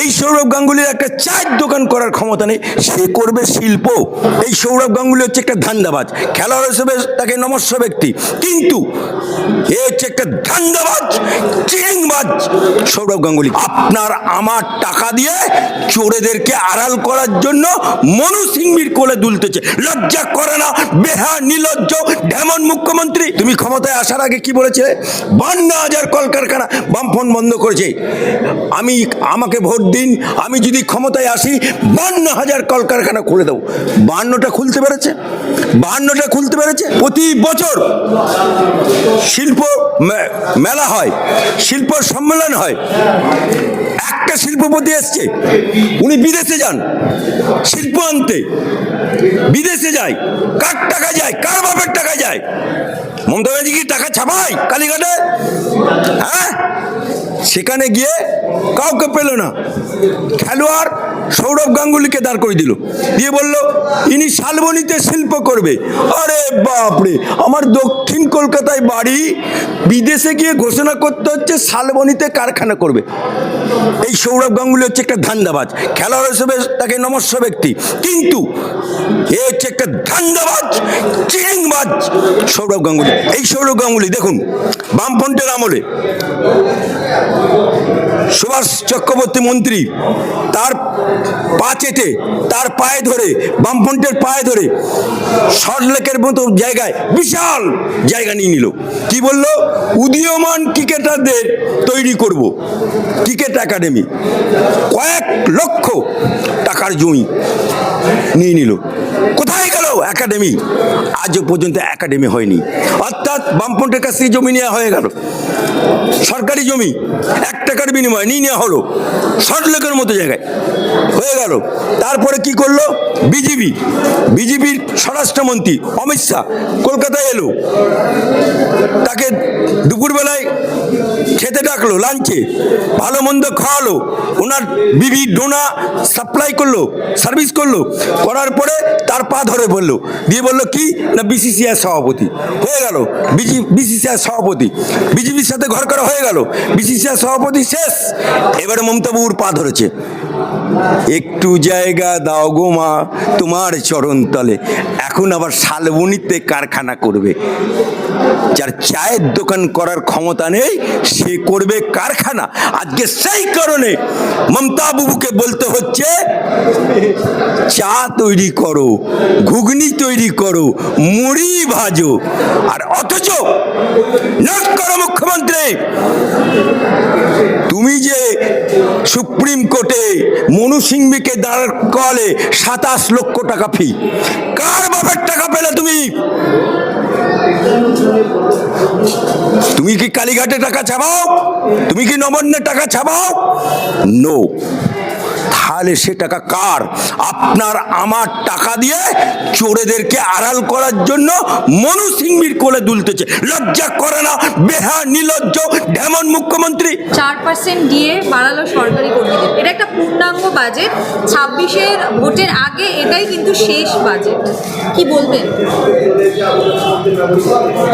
এই সৌরভ গাঙ্গুলির একটা চায়ের দোকান করার ক্ষমতা নেই, সে করবে শিল্প। এই সৌরভ গাঙ্গুলি হচ্ছে একটা ধান্দাবাজ, খেলোয়াড় হিসেবে তাকে নমস্য ব্যক্তি। কিন্তু এ হচ্ছে একটা ধান্দাবাজ চিংবাজ সৌরভ গাঙ্গুলি। আপনার আমার টাকা দিয়ে চোরেদেরকে আড়াল করার জন্য মনু সিংবির কোলে দুলতেছে। লজ্জা করে না বেহা নিলজ্জ ঢেমন মুখ্যমন্ত্রী। তুমি ক্ষমতায় আসার আগে কি বলেছে বান্ন হাজার কলকারখানা বামফোন বন্ধ করেছে। আমি আমাকে ভোট দিন আমি যদি ক্ষমতায় আসি, বান্ন হাজার কলকারখানা খুলে দেবো। বান্নটা খুলতে পেরেছে? বান্নটা খুলতে পেরেছে? প্রতি বছর শিল্প মেলা হয়, শিল্প সম্মেলন হয়। একটা শিল্পপতি এসছে, উনি বিদেশে যান, শিল্প আনতে। বিদেশে যায়, কার টাকা যায়, কার বাপের টাকা যায়? মমতা ব্যানার্জি কি টাকা ছাপায় কালীঘাটে? হ্যাঁ? সেখানে গিয়ে কাউকে পেল না। খেলোয়াড় সৌরভ গাঙ্গুলিকে দাঁড় করে দিল। দিয়ে বলল, ইনি শালবনিতে শিল্প করবে। আরে বাপরে, আমার দক্ষিণ কলকাতায় বাড়ি, বিদেশে গিয়ে ঘোষণা করতে হচ্ছে শালবনিতে কারখানা করবে। এই সৌরভ গাঙ্গুলি হচ্ছে একটা ধান্দাবাজ। খেলোয়াড় হিসেবে তাকে নমস্য ব্যক্তি। কিন্তু এ হচ্ছে একটা ধান্দাবাজ চিংবাজ সৌরভ গাঙ্গুলি। এই সৌরভ গাঙ্গুলি, দেখুন, বামফ্রন্টের আমলে সুভাষ চক্রবর্তী মন্ত্রী তার পা চেটে, তার পায়ে ধরে, বামফ্রন্টের পায়ে ধরে সল্টলেকের মতো জায়গায় বিশাল জায়গা নিয়ে নিল। কি বলল? উদীয়মান ক্রিকেটারদের তৈরি করব। Cricket academy. কয়েক লক্ষ টাকার জমি নিয়ে নিল। কোথায় একাডেমি আজও পর্যন্ত একাডেমি হয়নি। অর্থাৎ বামফ্রন্টের কাছ থেকে জমি নেওয়া হয়ে গেল। সরকারি জমি, এক টাকার বিনিময়ে নিয়ে নেওয়া হলো। সল্টলেকের মতো জায়গায় হয়ে গেল। তারপরে কি করল? বিজেপি। বিজেপির স্বরাষ্ট্রমন্ত্রী অমিত শাহ কলকাতায় এলো। তাকে দুপুরবেলায় খেতে ডাকলো লাঞ্চে ভালো মন্দ খাওয়ালো। ওনার বিবি ডোনা সাপ্লাই করল সার্ভিস করল। করার পরে তার পা ধরে বলল, দিয়ে বলল, কি? না বিসিসিআই সভাপতি। হয়ে গেল, বিজি বিসিসিআই সভাপতি। বিজেপির সাথে ঘর করা হয়ে গেল বিসিসিআই সভাপতি শেষ। এবারে মমতা বাবুর পা ধরেছে। একটু জায়গা দাও গো মা, তোমার চরণ তলে। এখন আবার শালবনিতে কারখানা করবে। যার চায়ের দোকান করার ক্ষমতা নেই, সে করবে কারখানা? আজকে সেই কারণে মমতা বাবুকে বলতে হচ্ছে, চা তৈরি করো, ঘুগনি তৈরি করো, মুড়ি ভাজো, আর অথচ নোট করো মুখ্যমন্ত্রী, তুমি যে সুপ্রিম কোর্টে মনু সিংবিকে দাঁড় করালে সাতাশ লক্ষ টাকা ফি কার বাপের টাকা পেলে তুমি? তুমি কি কালীঘাটে টাকা ছাপাও? তুমি কি নবান্নে টাকা ছাপাও? নো তাহলে সে টাকা কার? আপনার আমার টাকা দিয়ে চোরেদেরকে আড়াল করার জন্য মনু সিংবির কোলে দুলতেছে। লজ্জা করে না বেহা নিলজ্জ ঢেমন মুখ্যমন্ত্রী। চার পার্সেন্ট দিয়ে বাড়ালো সরকারি এটা একটা পূর্ণাঙ্গ বাজেট ছাব্বিশের ভোটের আগে এটাই কিন্তু শেষ বাজেট কি বলবেন?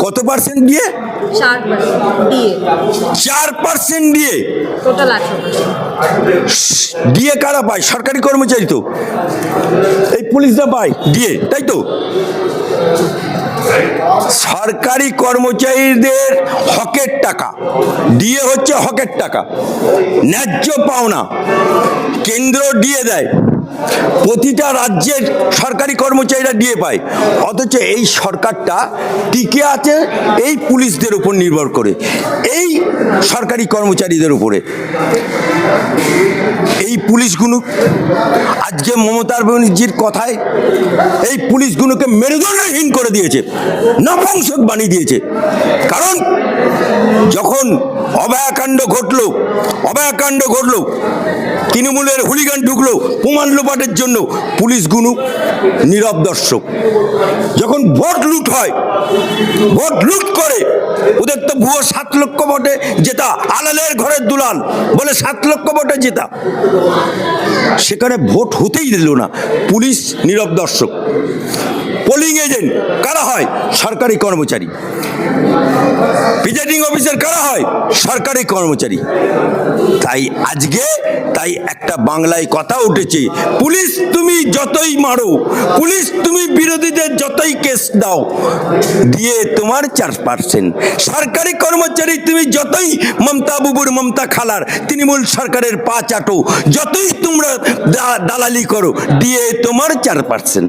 কত পার্সেন্ট দিয়ে? চার পার্সেন্ট দিয়ে। চার পার্সেন্ট দিয়ে? টোটাল আঠারো দিয়ে কারা পায়? সরকারি কর্মচারী তো। এই পুলিশরা পায়। দিয়ে তাই তো? সরকারি কর্মচারীদের হকের টাকা। দিয়ে হচ্ছে হকের টাকা। ন্যায্য পাওনা। কেন্দ্র দিয়ে দেয়। প্রতিটা রাজ্যের সরকারি কর্মচারীরা দিয়ে পায়। অথচ এই সরকারটা টিকে আছে, এই পুলিশদের উপর নির্ভর করে, এই সরকারি কর্মচারীদের উপরে। এই পুলিশগুলো, আজকে মমতার ব্যানার্জির কথায়, এই পুলিশগুলোকে মেরুদণ্ডহীন করে দিয়েছে, নপুংসক বানিয়ে দিয়েছে। কারণ, যখন অভয়াকাণ্ড ঘটলো অভয়াকাণ্ড ঘটলো, তৃণমূলের হুলিগান ঢুকলো, প্রমাণ লোপাটের জন্য পুলিশ পুলিশগুলো নীরব দর্শক। যখন ভোট লুট হয়, ভোট লুট করে, ওদের তো ভুয়ো সাত লক্ষ ভোটে জেতা, আলালের ঘরের দুলাল বলে সাত লক্ষ ভোটে জেতা। সেখানে ভোট হতেই দিল না পুলিশ, নীরব দর্শক। পোলিং এজেন্ট কারা হয়? সরকারি কর্মচারী। প্রিজাইডিং অফিসার কারা হয়? সরকারি কর্মচারী। তাই আজকে, তাই একটা বাংলায় কথা উঠেছে, পুলিশ তুমি যতই মারো, পুলিশ তুমি বিরোধীদের যতই কেস দাও, দিয়ে তোমার চার পার্সেন্ট সরকারি কর্মচারী তুমি যতই মমতা বুবুর মমতা খালার, তৃণমূল সরকারের পা চাটো, যতই তোমরা দালালি করো, দিয়ে তোমার চার পার্সেন্ট